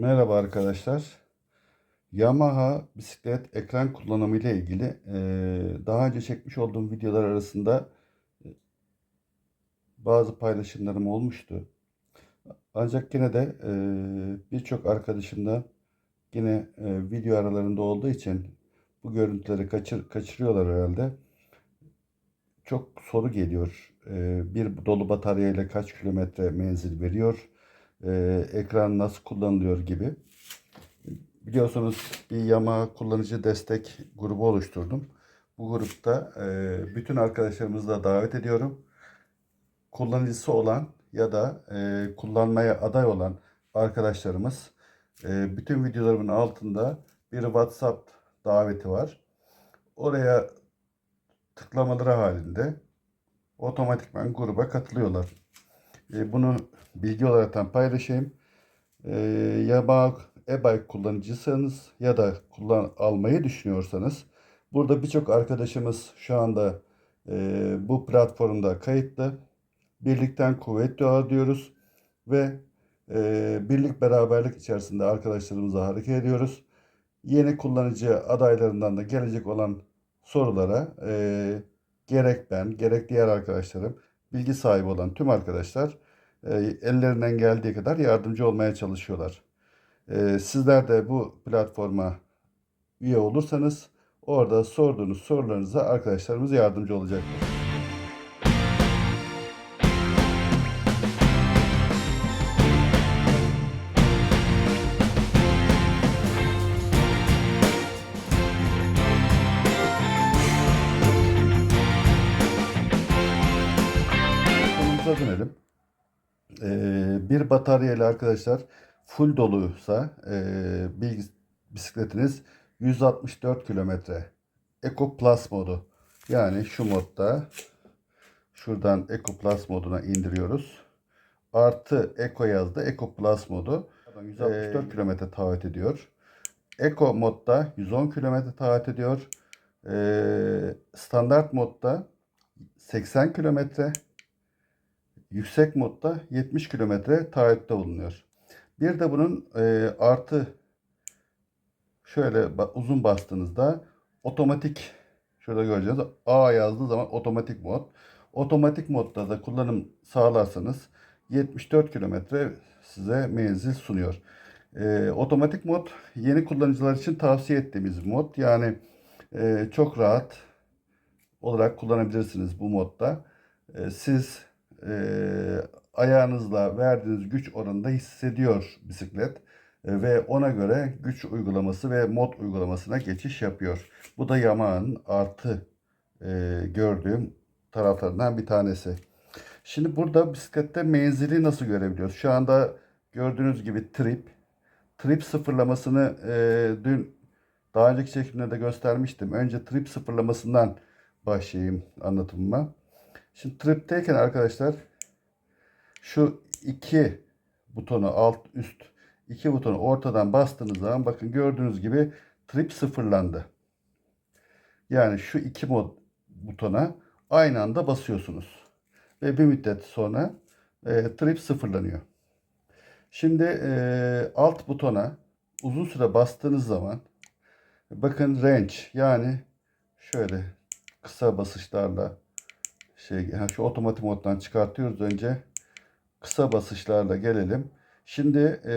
Merhaba arkadaşlar. Yamaha bisiklet ekran kullanımı ile ilgili eee, daha önce çekmiş olduğum videolar arasında e, bazı paylaşımlarım olmuştu. Ancak yine de eee, birçok arkadaşım da yine video aralarında olduğu için bu görüntüleri kaçır, kaçırıyorlar herhalde. Çok soru geliyor. Bir dolu bataryayla kaç kilometre menzil veriyor? Eee, ekran nasıl kullanılıyor gibi. Biliyorsunuz bir Yamaha kullanıcı destek grubu oluşturdum. Bu grupta e, bütün arkadaşlarımızı da davet ediyorum. Kullanıcısı olan ya da e, kullanmaya aday olan arkadaşlarımız e, bütün videolarımın altında bir WhatsApp daveti var. Oraya tıklamaları halinde otomatikman gruba katılıyorlar. E, bunu bilgi olarak paylaşayım. E, Yamaha e-bike kullanıcıysanız ya da kullan almayı düşünüyorsanız burada birçok arkadaşımız şu anda e, bu platformda kayıtlı. Birlikten kuvvet doğar diyoruz ve e, birlik beraberlik içerisinde arkadaşlarımızla hareket ediyoruz. Yeni kullanıcı adaylarından da gelecek olan sorulara e, gerek ben gerek diğer arkadaşlarım bilgi sahibi olan tüm arkadaşlar ellerinden geldiği kadar yardımcı olmaya çalışıyorlar. Ee, sizler de bu platforma üye olursanız orada sorduğunuz sorularınıza arkadaşlarımız yardımcı olacaktır. Konumuza dönelim. Ee, bir bataryayla arkadaşlar full doluysa e, bisikletiniz 164 kilometre. Eco Plus modu. Yani şu modda şuradan Eco Plus moduna indiriyoruz. Artı Eco yazdı. Eco Plus modu 164 kilometre taahhüt ediyor. Eco modda 110 kilometre taahhüt ediyor. Ee, standart modda 80 kilometre. Yüksek modda 70 kilometre taahhütte bulunuyor. Bir de bunun e, artı şöyle uzun bastığınızda otomatik şurada göreceğiniz A yazdığı zaman otomatik mod. Otomatik modda da kullanım sağlarsanız 74 kilometre size menzil sunuyor. E, otomatik mod yeni kullanıcılar için tavsiye ettiğimiz mod. Yani e, çok rahat olarak kullanabilirsiniz bu modda. E, siz e, ayağınızla verdiğiniz güç oranında hissediyor bisiklet E, ve ona göre güç uygulaması ve mod uygulamasına geçiş yapıyor. Bu da Yamaha'nın artı e, gördüğüm taraflarından bir tanesi. Şimdi burada bisiklette menzili nasıl görebiliyoruz? Şu anda gördüğünüz gibi trip. Trip sıfırlamasını e, dün daha önceki çekimde de göstermiştim. Önce trip sıfırlamasından başlayayım anlatımıma. Şimdi tripteyken arkadaşlar şu iki butonu alt üst iki butonu ortadan bastığınız zaman bakın gördüğünüz gibi trip sıfırlandı. Yani şu iki mod butona aynı anda basıyorsunuz. Ve bir müddet sonra e, trip sıfırlanıyor. Şimdi e, alt butona uzun süre bastığınız zaman bakın range yani şöyle kısa basışlarla şey ha, şu otomatik moddan çıkartıyoruz önce kısa basışlarla gelelim. Şimdi e,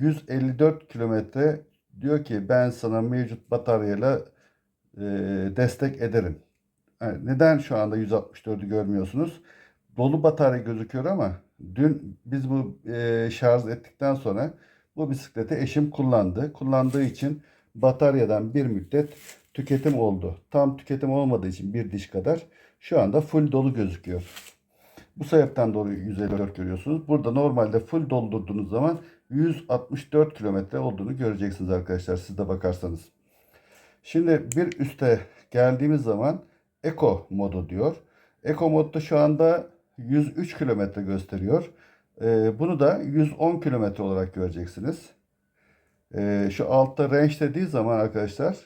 154 kilometre diyor ki ben sana mevcut bataryayla e, destek ederim. Yani neden şu anda 164'ü görmüyorsunuz? Dolu batarya gözüküyor ama dün biz bu e, şarj ettikten sonra bu bisikleti eşim kullandı. Kullandığı için bataryadan bir müddet tüketim oldu. Tam tüketim olmadığı için bir diş kadar şu anda full dolu gözüküyor. Bu sebepten dolayı 154 görüyorsunuz. Burada normalde full doldurduğunuz zaman 164 kilometre olduğunu göreceksiniz arkadaşlar siz de bakarsanız. Şimdi bir üste geldiğimiz zaman Eco modu diyor. Eco modda şu anda 103 kilometre gösteriyor. Ee, bunu da 110 kilometre olarak göreceksiniz. Ee, şu altta range dediği zaman arkadaşlar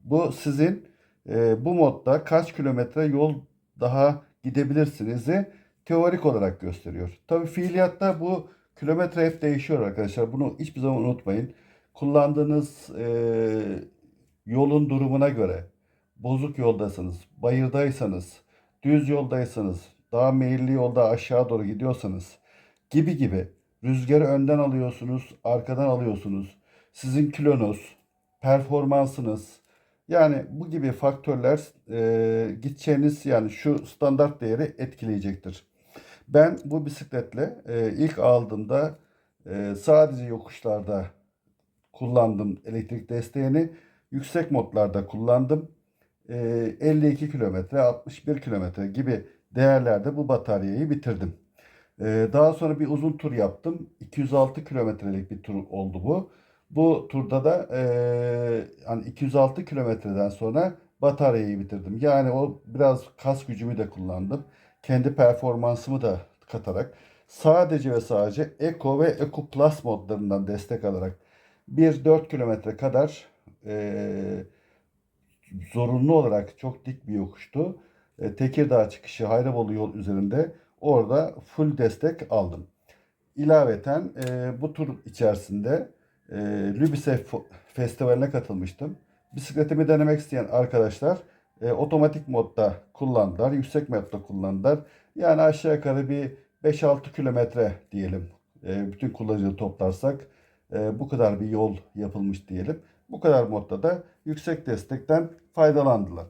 bu sizin e, bu modda kaç kilometre yol daha gidebilirsinizi teorik olarak gösteriyor. Tabii fiiliyatta bu Kilometre hep değişiyor arkadaşlar. Bunu hiçbir zaman unutmayın. Kullandığınız e, yolun durumuna göre bozuk yoldasınız, bayırdaysanız, düz yoldaysanız, daha meyilli yolda aşağı doğru gidiyorsanız gibi gibi rüzgarı önden alıyorsunuz, arkadan alıyorsunuz. Sizin kilonuz, performansınız yani bu gibi faktörler e, gideceğiniz yani şu standart değeri etkileyecektir. Ben bu bisikletle e, ilk aldığımda e, sadece yokuşlarda kullandım elektrik desteğini. Yüksek modlarda kullandım. E, 52 kilometre, 61 kilometre gibi değerlerde bu bataryayı bitirdim. E, daha sonra bir uzun tur yaptım. 206 kilometrelik bir tur oldu bu. Bu turda da e, hani 206 kilometreden sonra bataryayı bitirdim. Yani o biraz kas gücümü de kullandım. Kendi performansımı da katarak sadece ve sadece Eco ve Eco Plus modlarından destek alarak 1-4 kilometre kadar e, zorunlu olarak çok dik bir yokuştu. E, Tekirdağ çıkışı Hayrabolu yol üzerinde orada full destek aldım. İlaveten e, bu tur içerisinde e, Lübise Festivali'ne katılmıştım. Bisikletimi denemek isteyen arkadaşlar e, otomatik modda kullandılar, yüksek modda kullandılar. Yani aşağı yukarı bir 5-6 kilometre diyelim. E, bütün kullanıcıları toplarsak e, bu kadar bir yol yapılmış diyelim. Bu kadar modda da yüksek destekten faydalandılar.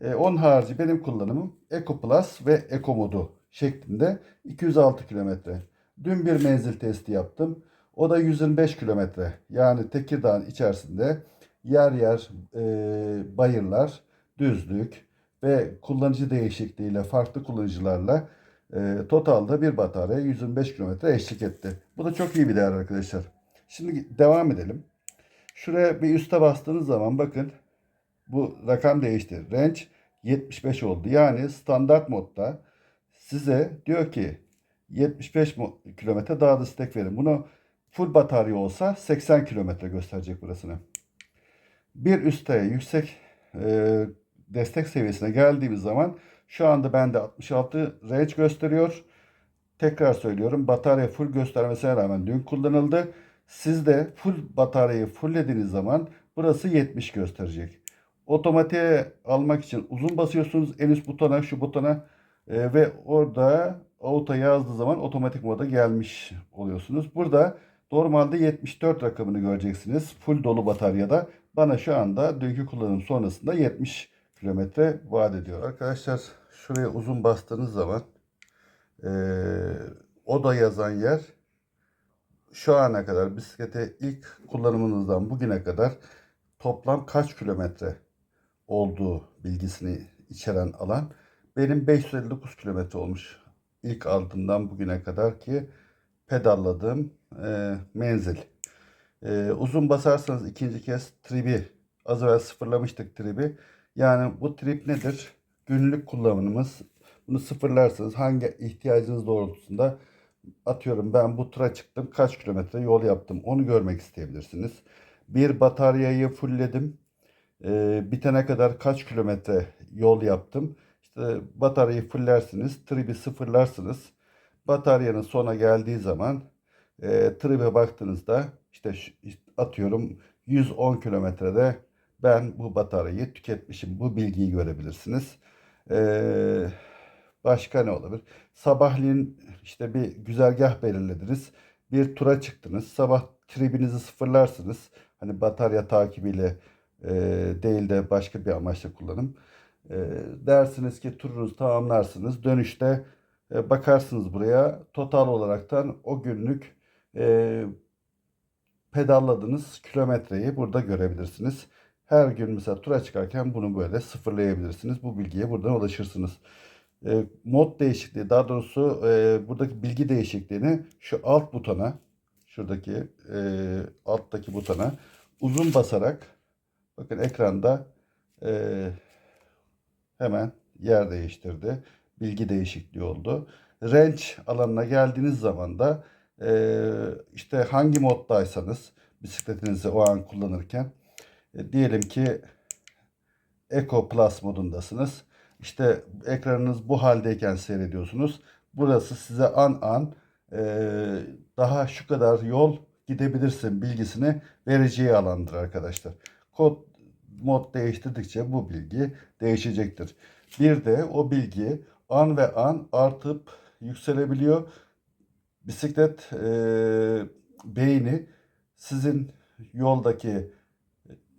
E, onun harici benim kullanımım Eco Plus ve Eco modu şeklinde 206 kilometre. Dün bir menzil testi yaptım. O da 125 kilometre. Yani Tekirdağ'ın içerisinde yer yer e, bayırlar, düzlük ve kullanıcı değişikliğiyle farklı kullanıcılarla e, totalde bir batarya 125 kilometre eşlik etti. Bu da çok iyi bir değer arkadaşlar. Şimdi devam edelim. Şuraya bir üste bastığınız zaman bakın bu rakam değişti. Range 75 oldu. Yani standart modda size diyor ki 75 mo- kilometre daha da destek verin. Bunu full batarya olsa 80 kilometre gösterecek burasını. Bir üste yüksek e, destek seviyesine geldiğimiz zaman şu anda bende 66 range gösteriyor. Tekrar söylüyorum batarya full göstermesine rağmen dün kullanıldı. Siz de full bataryayı fulllediğiniz zaman burası 70 gösterecek. Otomatiğe almak için uzun basıyorsunuz en üst butona şu butona e, ve orada auto yazdığı zaman otomatik moda gelmiş oluyorsunuz. Burada normalde 74 rakamını göreceksiniz full dolu bataryada. Bana şu anda dünkü kullanım sonrasında 70 kilometre vaat ediyor. Arkadaşlar şuraya uzun bastığınız zaman e, o da yazan yer şu ana kadar bisiklete ilk kullanımınızdan bugüne kadar toplam kaç kilometre olduğu bilgisini içeren alan benim 559 kilometre olmuş ilk aldığımdan bugüne kadar ki pedalladığım e, menzil. E, uzun basarsanız ikinci kez tribi az evvel sıfırlamıştık tribi. Yani bu trip nedir? Günlük kullanımımız. Bunu sıfırlarsanız hangi ihtiyacınız doğrultusunda atıyorum ben bu tura çıktım kaç kilometre yol yaptım onu görmek isteyebilirsiniz. Bir bataryayı fullledim. Ee, bitene kadar kaç kilometre yol yaptım. İşte bataryayı fullersiniz, tribi sıfırlarsınız. Bataryanın sona geldiği zaman e, tribe baktığınızda işte, atıyorum 110 kilometrede ben bu bataryayı tüketmişim. Bu bilgiyi görebilirsiniz. Ee, başka ne olabilir? Sabahleyin işte bir güzergah belirlediniz. Bir tura çıktınız. Sabah tribinizi sıfırlarsınız. Hani batarya takibiyle e, değil de başka bir amaçla kullanım. E, dersiniz ki turunuzu tamamlarsınız. Dönüşte e, bakarsınız buraya. Total olaraktan o günlük e, pedalladığınız kilometreyi burada görebilirsiniz. Her gün mesela tura çıkarken bunu böyle sıfırlayabilirsiniz. Bu bilgiye buradan ulaşırsınız. E, mod değişikliği daha doğrusu e, buradaki bilgi değişikliğini şu alt butona şuradaki e, alttaki butona uzun basarak bakın ekranda e, hemen yer değiştirdi. Bilgi değişikliği oldu. Range alanına geldiğiniz zaman da e, işte hangi moddaysanız bisikletinizi o an kullanırken e, diyelim ki Eco Plus modundasınız. İşte ekranınız bu haldeyken seyrediyorsunuz. Burası size an an Ee, daha şu kadar yol gidebilirsin bilgisini vereceği alandır arkadaşlar. Kod mod değiştirdikçe bu bilgi değişecektir. Bir de o bilgi an ve an artıp yükselebiliyor. Bisiklet e, beyni sizin yoldaki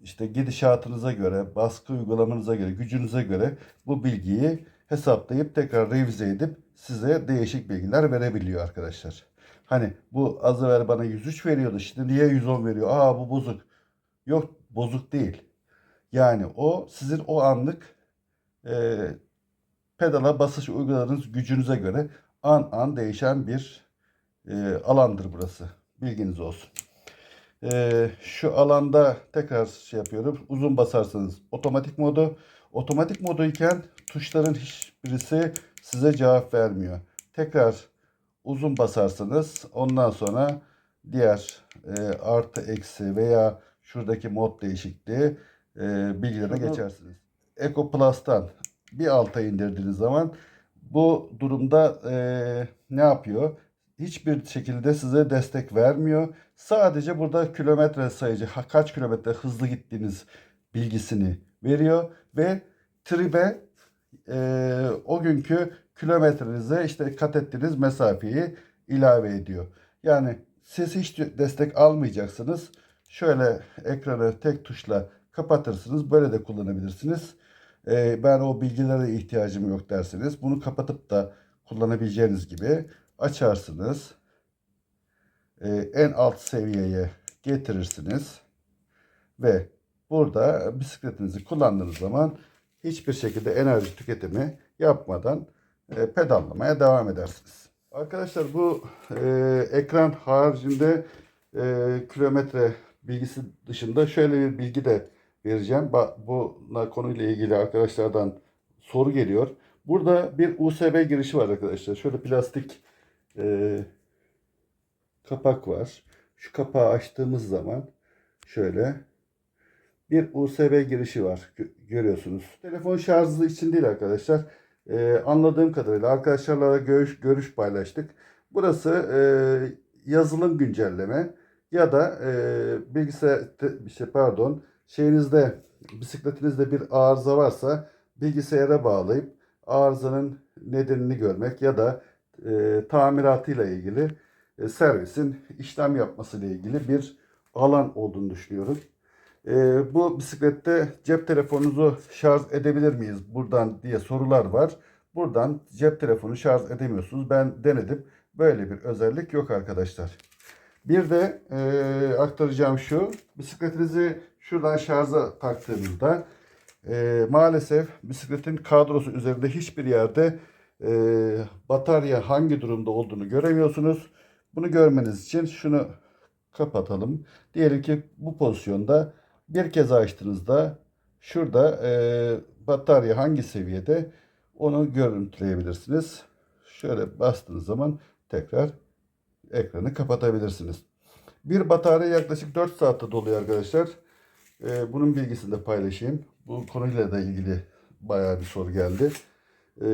işte gidişatınıza göre, baskı uygulamanıza göre, gücünüze göre bu bilgiyi hesaplayıp tekrar revize edip size değişik bilgiler verebiliyor arkadaşlar. Hani bu az evvel bana 103 veriyordu. Şimdi niye 110 veriyor? Aa bu bozuk. Yok bozuk değil. Yani o sizin o anlık e, pedala basış uyguladığınız gücünüze göre an an değişen bir e, alandır burası. Bilginiz olsun. E, şu alanda tekrar şey yapıyorum. Uzun basarsanız otomatik modu. Otomatik moduyken tuşların hiçbirisi size cevap vermiyor. Tekrar uzun basarsanız ondan sonra diğer e, artı eksi veya şuradaki mod değişikliği e, bilgilerine geçersiniz. Eco Plus'tan bir alta indirdiğiniz zaman bu durumda e, ne yapıyor? Hiçbir şekilde size destek vermiyor. Sadece burada kilometre sayıcı kaç kilometre hızlı gittiğiniz bilgisini veriyor ve tribe e, o günkü kilometrenize işte kat ettiğiniz mesafeyi ilave ediyor. Yani siz hiç destek almayacaksınız. Şöyle ekranı tek tuşla kapatırsınız. Böyle de kullanabilirsiniz. E, ben o bilgilere ihtiyacım yok derseniz bunu kapatıp da kullanabileceğiniz gibi açarsınız. E, en alt seviyeye getirirsiniz ve burada bisikletinizi kullandığınız zaman hiçbir şekilde enerji tüketimi yapmadan e, pedallamaya devam edersiniz. Arkadaşlar bu e, ekran haricinde e, kilometre bilgisi dışında şöyle bir bilgi de vereceğim. Bu konuyla ilgili arkadaşlardan soru geliyor. Burada bir USB girişi var arkadaşlar. Şöyle plastik e, kapak var. Şu kapağı açtığımız zaman şöyle bir USB girişi var. Gö- Görüyorsunuz. Telefon şarjı için değil arkadaşlar. Ee, anladığım kadarıyla arkadaşlarla görüş, görüş paylaştık. Burası e, yazılım güncelleme ya da e, bilgisayar te- şey pardon şeyinizde bisikletinizde bir arıza varsa bilgisayara bağlayıp arızanın nedenini görmek ya da e, tamiratıyla ilgili e, servisin işlem yapması ile ilgili bir alan olduğunu düşünüyorum. Ee, bu bisiklette cep telefonunuzu şarj edebilir miyiz buradan diye sorular var. Buradan cep telefonu şarj edemiyorsunuz. Ben denedim. Böyle bir özellik yok arkadaşlar. Bir de e, aktaracağım şu. Bisikletinizi şuradan şarja taktığınızda e, maalesef bisikletin kadrosu üzerinde hiçbir yerde e, batarya hangi durumda olduğunu göremiyorsunuz. Bunu görmeniz için şunu kapatalım. Diyelim ki bu pozisyonda bir kez açtığınızda şurada e, batarya hangi seviyede onu görüntüleyebilirsiniz. Şöyle bastığınız zaman tekrar ekranı kapatabilirsiniz. Bir batarya yaklaşık 4 saatte doluyor arkadaşlar. E, bunun bilgisini de paylaşayım. Bu konuyla da ilgili bayağı bir soru geldi. E,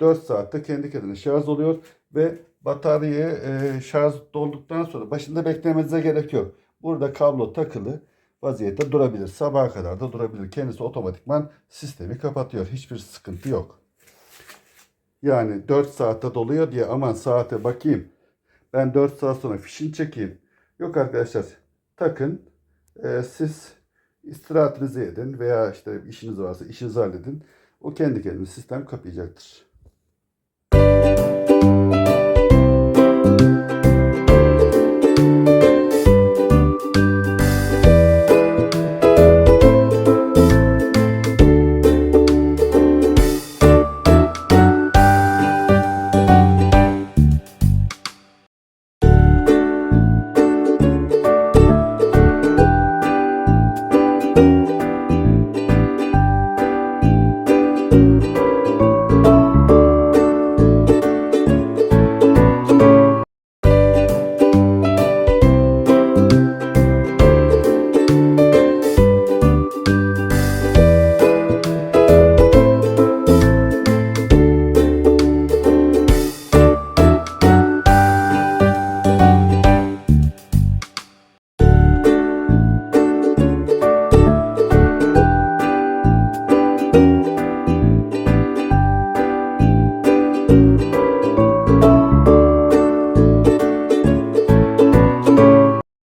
4 saatte kendi kendine şarj oluyor ve bataryayı e, şarj dolduktan sonra başında beklemenize gerek yok. Burada kablo takılı vaziyette durabilir. Sabaha kadar da durabilir. Kendisi otomatikman sistemi kapatıyor. Hiçbir sıkıntı yok. Yani 4 saatte doluyor diye aman saate bakayım. Ben 4 saat sonra fişini çekeyim. Yok arkadaşlar takın. Ee, siz istirahatinizi edin veya işte işiniz varsa işinizi halledin. O kendi kendine sistem kapayacaktır.